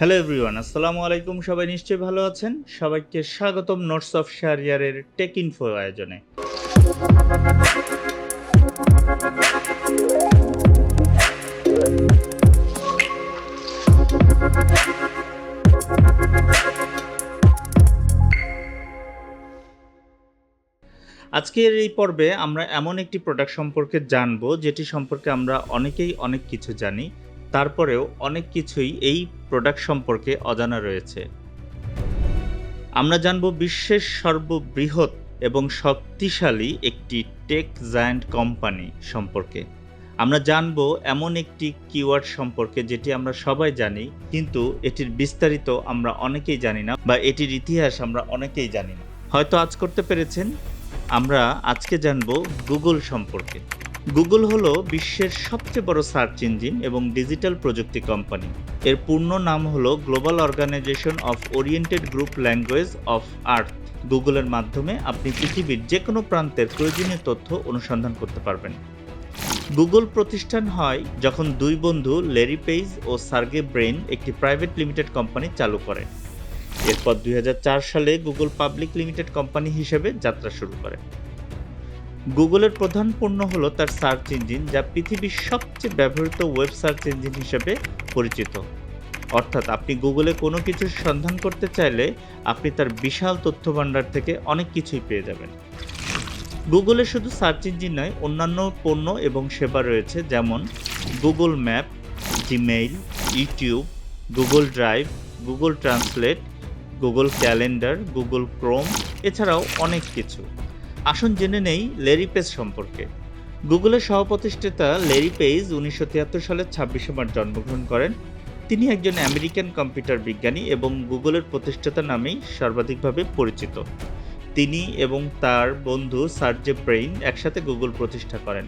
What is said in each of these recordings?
Hello everyone আসসালামু আলাইকুম, সবাই নিশ্চয়ই ভালো আছেন? সবাইকে স্বাগতম নোটস অফ শাহরিয়ারের টেক ইনফো আয়োজনে। আজকের এই পর্বে আমরা এমন একটি প্রোডাক্ট সম্পর্কে জানব, যেটি সম্পর্কে আমরা অনেকেই অনেক কিছু জানি। তারপরেও অনেক কিছুই এই প্রোডাক্ট সম্পর্কে অজানা রয়েছে। আমরা জানব বিশ্বের সর্ববৃহৎ এবং শক্তিশালী একটি টেক জায়ান্ট কোম্পানি সম্পর্কে। আমরা জানব এমন একটি কিওয়ার্ড সম্পর্কে যেটি আমরা সবাই জানি, কিন্তু এটির বিস্তারিত আমরা অনেকেই জানি না বা এটির ইতিহাস আমরা অনেকেই জানি না। হয়তো আজ করতে পেরেছেন। আমরা আজকে জানব গুগল সম্পর্কে। গুগল হলো বিশ্বের সবচেয়ে বড় সার্চ ইঞ্জিন এবং ডিজিটাল প্রযুক্তি কোম্পানি এর পূর্ণ নাম হলো global organisation of oriented group language of earth গুগলের মাধ্যমে আপনি পৃথিবীর যে কোনো প্রান্তের প্রয়োজনীয় তথ্য অনুসন্ধান করতে পারবেন। গুগল প্রতিষ্ঠান হয় যখন দুই বন্ধু লেরি পেইজ ও সার্গে ব্রেইন একটি প্রাইভেট লিমিটেড কোম্পানি চালু করে। এরপর দুই হাজার চার সালে গুগল পাবলিক লিমিটেড কোম্পানি হিসেবে যাত্রা শুরু করে। গুগলের প্রধান পণ্য হলো তার সার্চ ইঞ্জিন, যা পৃথিবীর সবচেয়ে ব্যবহৃত ওয়েব সার্চ ইঞ্জিন হিসেবে পরিচিত। অর্থাৎ আপনি গুগলে কোনো কিছুর সন্ধান করতে চাইলে আপনি তার বিশাল তথ্য ভাণ্ডার থেকে অনেক কিছুই পেয়ে যাবেন। গুগলে শুধু সার্চ ইঞ্জিন নয়, অন্যান্য পণ্য এবং সেবা রয়েছে, যেমন Google Map, Gmail, YouTube, Google Drive, Google Translate, Google Calendar, Google Chrome, এছাড়াও অনেক কিছু। আসুন জেনে নেই লেরি পেজ সম্পর্কে। গুগলের সহপ্রতিষ্ঠাতা লেরি পেজ উনিশশো তিয়াত্তর সালের ছাব্বিশে মার্চ জন্মগ্রহণ করেন। তিনি একজন আমেরিকান কম্পিউটার বিজ্ঞানী এবং গুগলের প্রতিষ্ঠাতা নামেই সর্বাধিকভাবে পরিচিত। তিনি এবং তার বন্ধু সার্জে ব্রেইন একসাথে গুগল প্রতিষ্ঠা করেন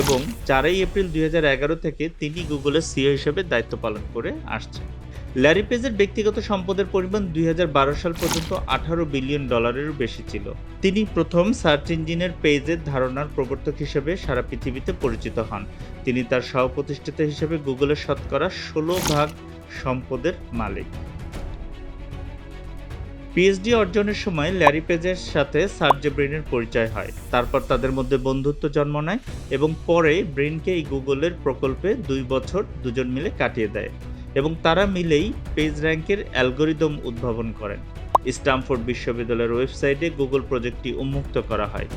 এবং চারই এপ্রিল দুই হাজার এগারো থেকে তিনি গুগলের সিও হিসেবে দায়িত্ব পালন করে আসছেন। ল্যারি পেজের ব্যক্তিগত সম্পদের পরিমাণ দুই হাজার বারো সাল পর্যন্ত আঠারো বিলিয়ন ডলারেরও বেশি ছিল। তিনি প্রথম সার্চ ইঞ্জিনের পেজের ধারণার প্রবর্তক হিসেবে সারা পৃথিবীতে পরিচিত হন। তিনি তার সহপ্রতিষ্ঠাতা হিসেবে গুগলের শতকরা ষোলো ভাগ সম্পদের মালিক। পিএইচডি অর্জনের সময় ল্যারি পেজের সাথে সার্জে ব্রেনের পরিচয় হয়। তারপর তাদের মধ্যে বন্ধুত্ব জন্ম নেয় এবং পরে ব্রেনকে এই গুগলের প্রকল্পে দুই বছর দুজন মিলে কাটিয়ে দেয়। এবং তারা মিলেই পেজ র্যাঙ্কের অ্যালগোরিদম উদ্ভাবন করেন। স্টামফোর্ড বিশ্ববিদ্যালয়ের ওয়েবসাইটে গুগল প্রজেক্টটি উন্মুক্ত করা হয়,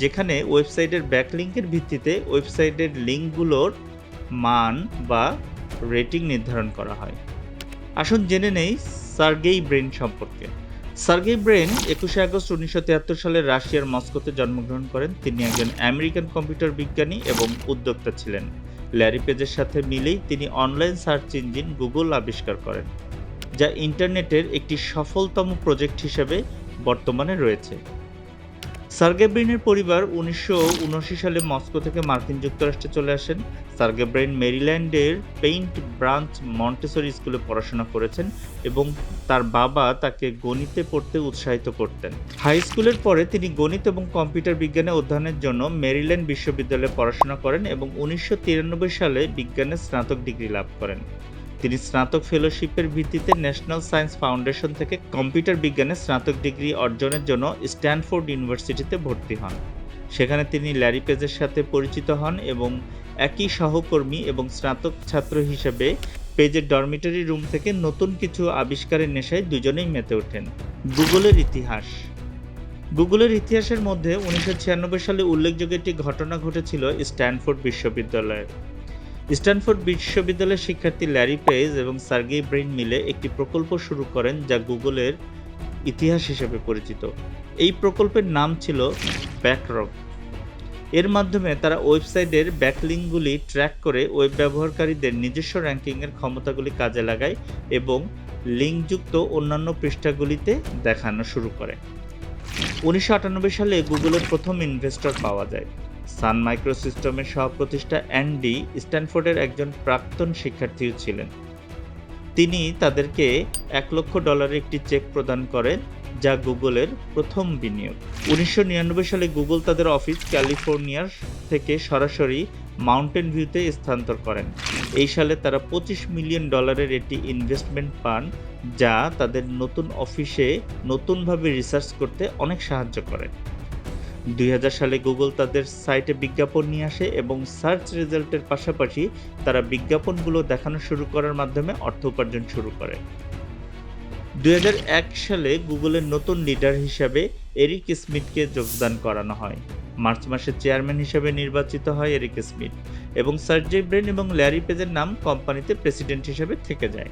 যেখানে ওয়েবসাইটের ব্যাকলিঙ্কের ভিত্তিতে ওয়েবসাইটের লিঙ্কগুলোর মান বা রেটিং নির্ধারণ করা হয়। আসুন জেনে নেই সার্গেই ব্রেন সম্পর্কে। সার্গেই ব্রেন একুশে আগস্ট উনিশশো তিয়াত্তর সালে রাশিয়ার মস্কোতে জন্মগ্রহণ করেন। তিনি একজন আমেরিকান কম্পিউটার বিজ্ঞানী এবং উদ্যোক্তা ছিলেন। ল্যারি পেজের সাথে মিলেই তিনি অনলাইন সার্চ ইঞ্জিন গুগল আবিষ্কার করেন, যা ইন্টারনেটের একটি সফলতম প্রজেক্ট হিসেবে বর্তমানে রয়েছে। সার্গেব্রেইনের পরিবার উনিশশো উনআশি সালে মস্কো থেকে মার্কিন যুক্তরাষ্ট্রে চলে আসেন। সার্গেব্রেইন মেরিল্যান্ডের পেইন্ট ব্রাঞ্চ মন্টেসরি স্কুলে পড়াশোনা করেছেন এবং তার বাবা তাকে গণিতে পড়তে উৎসাহিত করতেন। হাই স্কুলের পরে তিনি গণিত এবং কম্পিউটার বিজ্ঞানে অধ্যয়নের জন্য মেরিল্যান্ড বিশ্ববিদ্যালয়ে পড়াশোনা করেন এবং উনিশশো তিরানব্বই সালে বিজ্ঞানে স্নাতক ডিগ্রি লাভ করেন। তিনি স্নাতক ফেলোশিপের ভিত্তিতে ন্যাশনাল সায়েন্স ফাউন্ডেশন থেকে কম্পিউটার বিজ্ঞানে স্নাতক ডিগ্রি অর্জনের জন্য স্ট্যানফোর্ড ইউনিভার্সিটিতে ভর্তি হন। সেখানে তিনি ল্যারি পেজের সাথে পরিচিত হন এবং একই সহকর্মী এবং স্নাতক ছাত্র হিসেবে পেজের ডরমিটারি রুম থেকে নতুন কিছু আবিষ্কারের নেশায় দুজনেই মেতে ওঠেন। গুগলের ইতিহাস। গুগলের ইতিহাসের মধ্যে উনিশশো ছিয়ানব্বই সালে উল্লেখযোগ্য একটি ঘটনা ঘটেছিল স্ট্যানফোর্ড বিশ্ববিদ্যালয়ের। স্ট্যানফোর্ড বিশ্ববিদ্যালয়ের শিক্ষার্থী ল্যারি পেজ এবং সার্গেই ব্রেইন মিলে একটি প্রকল্প শুরু করেন যা গুগলের ইতিহাস হিসেবে পরিচিত। এই প্রকল্পের নাম ছিল ব্যাকরক এর মাধ্যমে তারা ওয়েবসাইটের ব্যাকলিংগুলি ট্র্যাক করে ওয়েব ব্যবহারকারীদের নিজস্ব র্যাঙ্কিংয়ের ক্ষমতাগুলি কাজে লাগায় এবং লিঙ্কযুক্ত অন্যান্য পৃষ্ঠাগুলিতে দেখানো শুরু করে। উনিশশো আটানব্বই সালে গুগলের প্রথম ইনভেস্টর পাওয়া যায়। সান মাইক্রোসিস্টেমের সহপ্রতিষ্ঠা অ্যান্ডি স্ট্যানফোর্ডের একজন প্রাক্তন শিক্ষার্থীও ছিলেন। তিনি তাদেরকে এক লক্ষ ডলারের একটি চেক প্রদান করেন, যা গুগলের প্রথম বিনিয়োগ। উনিশশো নিরানব্বই সালে গুগল তাদের অফিস ক্যালিফোর্নিয়ার থেকে সরাসরি মাউন্টেন ভিউতে স্থানান্তর করেন। এই সালে তারা পঁচিশ মিলিয়ন ডলারের একটি ইনভেস্টমেন্ট পান, যা তাদের নতুন অফিসে নতুনভাবে রিসার্চ করতে অনেক সাহায্য করে। দুই হাজার সালে গুগল তাদের সাইটে বিজ্ঞাপন নিয়ে আসে এবং সার্চ রেজাল্টের পাশাপাশি তারা বিজ্ঞাপনগুলো দেখানো শুরু করার মাধ্যমে অর্থ উপার্জন শুরু করে। দুই হাজার এক সালে গুগলের নতুন লিডার হিসাবে এরিক স্মিথকে যোগদান করানো হয়। মার্চ মাসে চেয়ারম্যান হিসেবে নির্বাচিত হয় এরিক স্মিথ এবং সার্জে ব্রেন এবং ল্যারি পেজের নাম কোম্পানিতে প্রেসিডেন্ট হিসেবে থেকে যায়।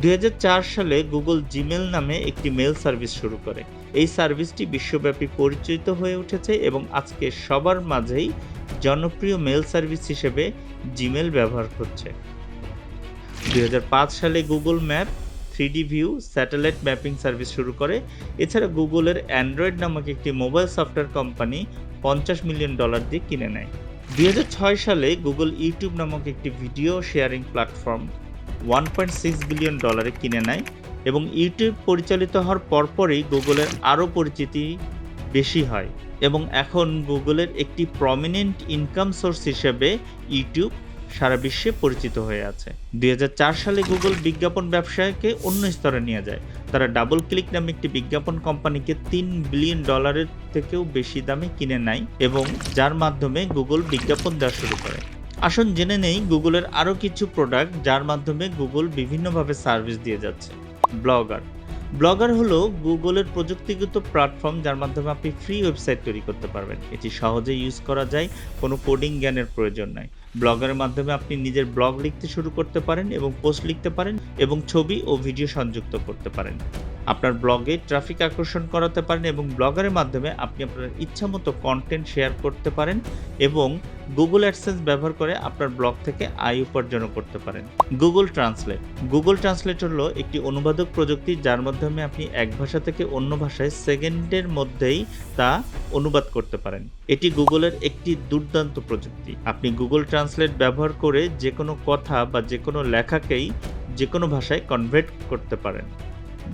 দুই হাজার চার সালে গুগল জিমেল নামে একটি মেল সার্ভিস শুরু করে। এই সার্ভিসটি বিশ্বব্যাপী পরিচিত হয়ে উঠেছে এবং আজকে সবার মাঝেই জনপ্রিয় মেল সার্ভিস হিসেবে জিমেল ব্যবহার করছে দুই হাজার পাঁচ সালে Google Map, three D view, satellite mapping service শুরু করে। এছাড়া গুগলের অ্যান্ড্রয়েড নামক একটি মোবাইল সফটওয়্যার কোম্পানি পঞ্চাশ মিলিয়ন ডলার দিয়ে কিনে নেয়। দুই হাজার ছয় সালে গুগল ইউটিউব নামক একটি video sharing platform one point six billion ডলারে কিনে নেয়। এবং ইউটিউব পরিচালিত হওয়ার পরপরই গুগলের আরও পরিচিতি বেশি হয় এবং এখন গুগলের একটি প্রমিনেন্ট ইনকাম সোর্স হিসেবে ইউটিউব সারা বিশ্বে পরিচিত হয়ে আছে। দুই হাজার চার সালে গুগল বিজ্ঞাপন ব্যবসায়কে অন্য স্তরে নিয়ে যায়। তারা ডাবল ক্লিক নামে একটি বিজ্ঞাপন কোম্পানিকে তিন বিলিয়ন ডলারের থেকেও বেশি দামে কিনে নেয় এবং যার মাধ্যমে গুগল বিজ্ঞাপন দেওয়া শুরু করে। আসুন জেনে নেই, গুগলের আরও কিছু প্রোডাক্ট যার মাধ্যমে গুগল বিভিন্নভাবে সার্ভিস দিয়ে যাচ্ছে। ব্লগার। ব্লগার হলো গুগলের প্রযুক্তিগত প্ল্যাটফর্ম যার মাধ্যমে আপনি ফ্রি ওয়েবসাইট তৈরি করতে পারবেন। এটি সহজে ইউজ করা যায়, কোনো কোডিং জ্ঞানের প্রয়োজন নাই। ব্লগারের মাধ্যমে আপনি নিজের ব্লগ লিখতে শুরু করতে পারেন এবং পোস্ট লিখতে পারেন এবং ছবি ও ভিডিও সংযুক্ত করতে পারেন। আপনার ব্লগে ট্রাফিক আকর্ষণ করাতে পারেন এবং ব্লগারের মাধ্যমে আপনি আপনার ইচ্ছামতো কন্টেন্ট শেয়ার করতে পারেন এবং গুগল অ্যাডসেন্স ব্যবহার করে আপনার ব্লগ থেকে আয় উপার্জনও করতে পারেন। গুগল ট্রান্সলেট গুগল ট্রান্সলেট হলো একটি অনুবাদক প্রযুক্তি যার মাধ্যমে আপনি এক ভাষা থেকে অন্য ভাষায় সেকেন্ডের মধ্যেই তা অনুবাদ করতে পারেন। এটি গুগলের একটি দুর্দান্ত প্রযুক্তি। আপনি গুগল ট্রান্সলেট ব্যবহার করে যে কোনো কথা বা যে কোনো লেখাকেই যে কোনো ভাষায় কনভার্ট করতে পারেন।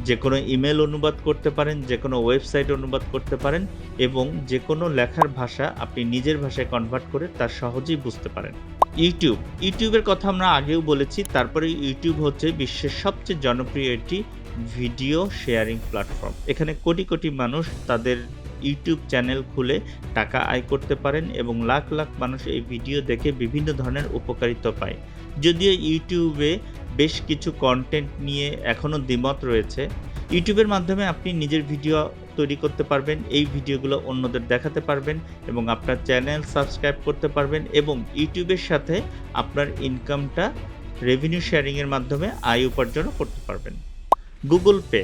যে কোনো ইমেল অনুবাদ করতে পারেন যে কোনো ওয়েবসাইট অনুবাদ করতে পারেন এবং যে কোনো লেখার ভাষা আপনি নিজের ভাষায় কনভার্ট করে তা সহজেই বুঝতে পারেন। ইউটিউব ইউটিউবের কথা আমরা আগেও বলেছি, তারপরে ইউটিউব হচ্ছে বিশ্বের সবচেয়ে জনপ্রিয় একটি ভিডিও শেয়ারিং প্ল্যাটফর্ম এখানে কোটি কোটি মানুষ তাদের ইউটিউব চ্যানেল খুলে টাকা আয় করতে পারেন এবং লাখ লাখ মানুষ এই ভিডিও দেখে বিভিন্ন ধরনের উপকারিতা পায়। যদিও ইউটিউবে বেশ কিছু কন্টেন্ট নিয়ে এখনও দ্বিমত রয়েছে, ইউটিউবের মাধ্যমে আপনি নিজের ভিডিও তৈরি করতে পারবেন, এই ভিডিওগুলো অন্যদের দেখাতে পারবেন এবং আপনার চ্যানেল সাবস্ক্রাইব করতে পারবেন এবং ইউটিউবের সাথে আপনার ইনকামটা রেভিনিউ শেয়ারিংয়ের মাধ্যমে আয় উপার্জনও করতে পারবেন। গুগল পে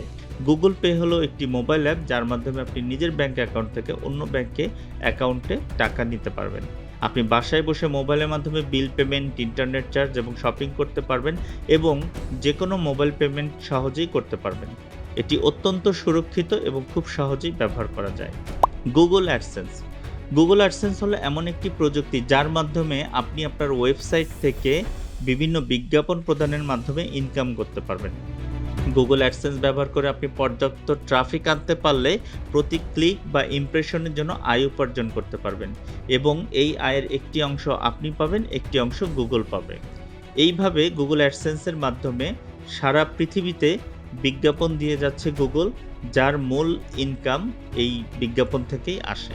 গুগল পে হলো একটি মোবাইল অ্যাপ যার মাধ্যমে আপনি নিজের ব্যাঙ্ক অ্যাকাউন্ট থেকে অন্য ব্যাংকে অ্যাকাউন্টে টাকা নিতে পারবেন। আপনি বাসায় বসে মোবাইলের মাধ্যমে বিল পেমেন্ট ইন্টারনেট চার্জ এবং শপিং করতে পারবেন এবং যে কোনো মোবাইল পেমেন্ট সহজেই করতে পারবেন। এটি অত্যন্ত সুরক্ষিত এবং খুব সহজেই ব্যবহার করা যায়। গুগল অ্যাডসেন্স গুগল অ্যাডসেন্স হলো এমন একটি প্রযুক্তি যার মাধ্যমে আপনি আপনার ওয়েবসাইট থেকে বিভিন্ন বিজ্ঞাপন প্রদানের মাধ্যমে ইনকাম করতে পারবেন। গুগল অ্যাডসেন্স ব্যবহার করে আপনি পর্যাপ্ত ট্রাফিক আনতে পারলে প্রতি ক্লিক বা ইমপ্রেশনের জন্য আয় উপার্জন করতে পারবেন এবং এই আয়ের একটি অংশ আপনি পাবেন, একটি অংশ গুগল পাবে। এইভাবে গুগল অ্যাডসেন্সের মাধ্যমে সারা পৃথিবীতে বিজ্ঞাপন দিয়ে যাচ্ছে গুগল যার মূল ইনকাম এই বিজ্ঞাপন থেকেই আসে।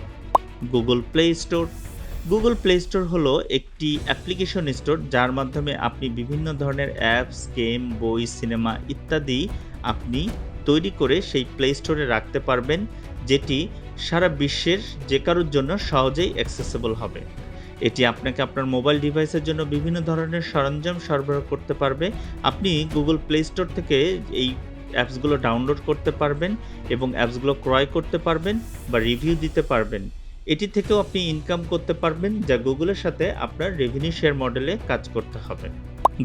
Google Play Store Google Play Store হলো একটি অ্যাপ্লিকেশন স্টোর যার মাধ্যমে আপনি বিভিন্ন ধরনের অ্যাপস গেম বই সিনেমা ইত্যাদি আপনি তৈরি করে সেই প্লে স্টোরে রাখতে পারবেন, যেটি সারা বিশ্বের যে কারোর জন্য সহজেই অ্যাক্সেসেবল হবে। এটি আপনাকে আপনার মোবাইল ডিভাইসের জন্য বিভিন্ন ধরনের সরঞ্জাম সরবরাহ করতে পারবে। আপনি গুগল প্লে স্টোর থেকে এই অ্যাপসগুলো ডাউনলোড করতে পারবেন এবং অ্যাপসগুলো ক্রয় করতে পারবেন বা রিভিউ দিতে পারবেন। এটি থেকেও আপনি ইনকাম করতে পারবেন, যা গুগলের সাথে আপনার রেভিনিউ শেয়ার মডেলে কাজ করতে হবে।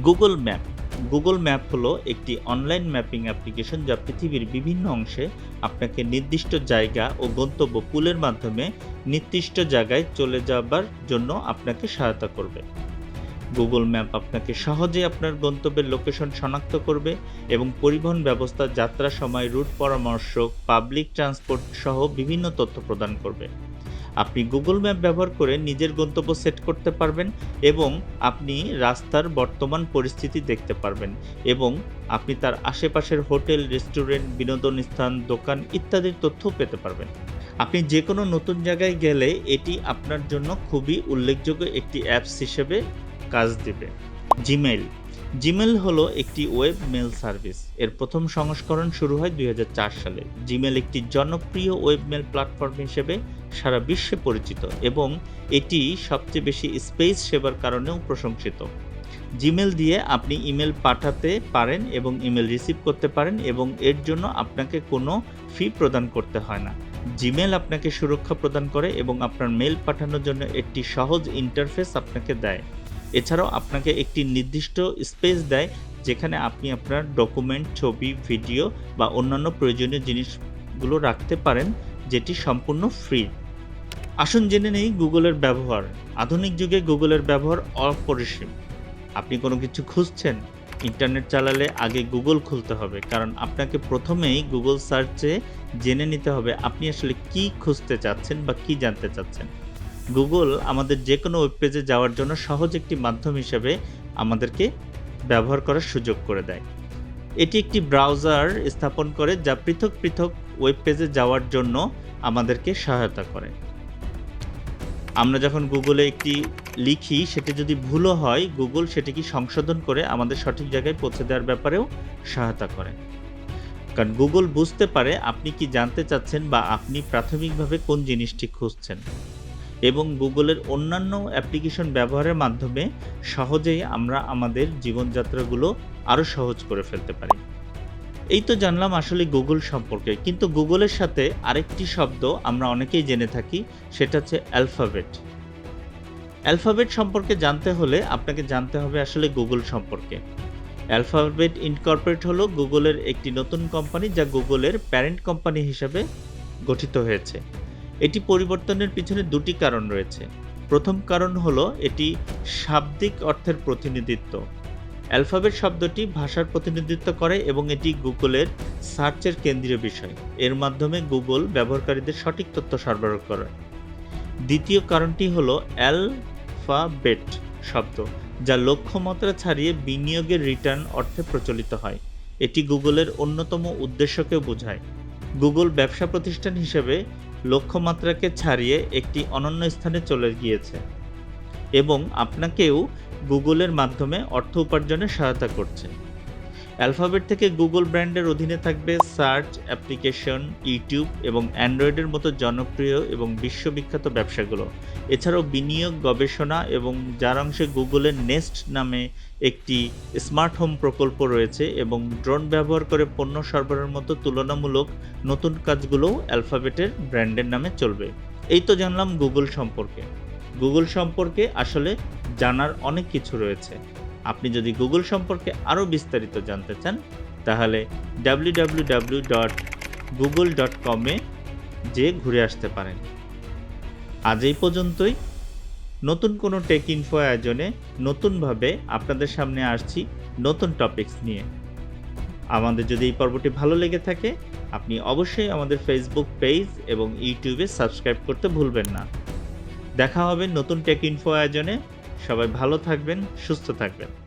Google map. গুগল ম্যাপ হলো একটি অনলাইন ম্যাপিং অ্যাপ্লিকেশন যা পৃথিবীর বিভিন্ন অংশে আপনাকে নির্দিষ্ট জায়গা ও গন্তব্য পুলের মাধ্যমে নির্দিষ্ট জায়গায় চলে যাবার জন্য আপনাকে সহায়তা করবে। গুগল ম্যাপ আপনাকে সহজে আপনার গন্তব্যের লোকেশন শনাক্ত করবে এবং পরিবহন ব্যবস্থা, যাত্রা সময়, রুট পরামর্শ পাবলিক ট্রান্সপোর্ট সহ বিভিন্ন তথ্য প্রদান করবে। আপনি গুগল ম্যাপ ব্যবহার করে নিজের গন্তব্য সেট করতে পারবেন এবং আপনি রাস্তার বর্তমান পরিস্থিতি দেখতে পারবেন এবং আপনি তার আশেপাশের হোটেল, রেস্টুরেন্ট, বিনোদন স্থান, দোকান ইত্যাদির তথ্য পেতে পারবেন। আপনি যে কোনো নতুন জায়গায় গেলে এটি আপনার জন্য খুবই উল্লেখযোগ্য একটি অ্যাপস হিসেবে কাজ দেবে। জিমেইল জিমেল হলো একটি ওয়েব মেল সার্ভিস এর প্রথম সংস্করণ শুরু হয় দুই হাজার চার সালে। জিমেল একটি জনপ্রিয় ওয়েব মেল প্ল্যাটফর্ম হিসেবে সারা বিশ্বে পরিচিত এবং এটি সবচেয়ে বেশি স্পেস সেবার কারণেও প্রশংসিত। জিমেল দিয়ে আপনি ইমেল পাঠাতে পারেন এবং ইমেল রিসিভ করতে পারেন এবং এর জন্য আপনাকে কোনো ফি প্রদান করতে হয় না। জিমেল আপনাকে সুরক্ষা প্রদান করে এবং আপনার মেল পাঠানোর জন্য একটি সহজ ইন্টারফেস আপনাকে দেয়। এছাড়াও আপনাকে একটি নির্দিষ্ট স্পেস দেয় যেখানে আপনি আপনার ডকুমেন্ট, ছবি, ভিডিও বা অন্যান্য প্রয়োজনীয় জিনিসগুলো রাখতে পারেন, যেটি সম্পূর্ণ ফ্রি। আসুন জেনে নেই গুগলের ব্যবহার। আধুনিক যুগে গুগলের ব্যবহার অপরিসীম। আপনি কোনো কিছু খুঁজছেন? ইন্টারনেট চালালে আগে গুগল খুলতে হবে, কারণ আপনাকে প্রথমেই গুগল সার্চে জেনে নিতে হবে আপনি আসলে কি খুঁজতে চাচ্ছেন বা কি জানতে চাচ্ছেন। গুগল আমাদের যে কোনো ওয়েব পেজে যাওয়ার জন্য সহজ একটি মাধ্যম হিসেবে আমাদেরকে ব্যবহার করার সুযোগ করে দেয়। এটি একটি ব্রাউজার স্থাপন করে যা পৃথক পৃথক ওয়েব পেজে যাওয়ার জন্য আমাদেরকে সহায়তা করে। আমরা যখন গুগলে একটি লিখি, সেটি যদি ভুলও হয়, গুগল সেটিকে সংশোধন করে আমাদের সঠিক জায়গায় পৌঁছে দেওয়ার ব্যাপারেও সহায়তা করে। কারণ গুগল বুঝতে পারে আপনি কি জানতে চাচ্ছেন বা আপনি প্রাথমিকভাবে কোন জিনিসটি খুঁজছেন। এবং গুগলের অন্যান্য অ্যাপ্লিকেশন ব্যবহারের মাধ্যমে সহজেই আমরা আমাদের জীবনযাত্রাগুলো আরও সহজ করে ফেলতে পারি। এই তো জানলাম আসলে গুগল সম্পর্কে, কিন্তু গুগলের সাথে আরেকটি শব্দ আমরা অনেকেই জেনে থাকি, সেটা হচ্ছে অ্যালফাবেট অ্যালফাবেট সম্পর্কে জানতে হলে আপনাকে জানতে হবে আসলে গুগল সম্পর্কে। অ্যালফাবেট ইনকর্পোরেট হলো গুগলের একটি নতুন কোম্পানি যা গুগলের প্যারেন্ট কোম্পানি হিসেবে গঠিত হয়েছে। এটি পরিবর্তনের পিছনে দুটি কারণ রয়েছে। প্রথম কারণ হলো এটি শাব্দিক অর্থের প্রতিনিধিত্ব। অ্যালফাবেট শব্দটি ভাষার প্রতিনিধিত্ব করে এবং এটি গুগলের সার্চের কেন্দ্রীয় বিষয়। এর মাধ্যমে গুগল ব্যবহারকারীদের সঠিক তথ্য সরবরাহ করে। দ্বিতীয় কারণটি হল অ্যালফাবেট শব্দ, যা লক্ষ্যমাত্রা ছাড়িয়ে বিনিয়োগের রিটার্ন অর্থে প্রচলিত হয়। এটি গুগলের অন্যতম উদ্দেশ্যকে বোঝায়। গুগল ব্যবসা প্রতিষ্ঠান হিসেবে লক্ষ্যমাত্রাকে ছাড়িয়ে একটি অনন্য স্থানে চলে গিয়েছে। এবং আপনাকেও গুগলের মাধ্যমে অর্থ উপার্জনে সহায়তা করছে। অ্যালফাবেট থেকে গুগল ব্র্যান্ডের অধীনে থাকবে সার্চ অ্যাপ্লিকেশন, ইউটিউব এবং অ্যান্ড্রয়েডের মতো জনপ্রিয় এবং বিশ্ববিখ্যাত ব্যবসাগুলো। এছাড়াও বিনিয়োগ, গবেষণা এবং যার অংশে গুগলের নেস্ট নামে একটি স্মার্ট হোম প্রকল্প রয়েছে এবং ড্রোন ব্যবহার করে পণ্য সরবরাহের মতো তুলনামূলক নতুন কাজগুলোও অ্যালফাবেটের ব্র্যান্ডের নামে চলবে। এই তো জানলাম গুগল সম্পর্কে। গুগল সম্পর্কে আসলে জানার অনেক কিছু রয়েছে। আপনি যদি গুগল সম্পর্কে আরও বিস্তারিত জানতে চান, তাহলে ডাব্লিউ ডট গুগল ডট কমে যে ঘুরে আসতে পারেন। আজ এই পর্যন্তই। নতুন কোনো টেক ইনফো আয়োজনে নতুনভাবে আপনাদের সামনে আসছি নতুন টপিকস নিয়ে। আমাদের যদি এই পর্বটি ভালো লেগে থাকে, আপনি অবশ্যই আমাদের ফেসবুক পেজ এবং ইউটিউবে সাবস্ক্রাইব করতে ভুলবেন না। দেখা হবে নতুন টেক ইনফো আয়োজনে। সবাই ভালো থাকবেন সুস্থ থাকবেন।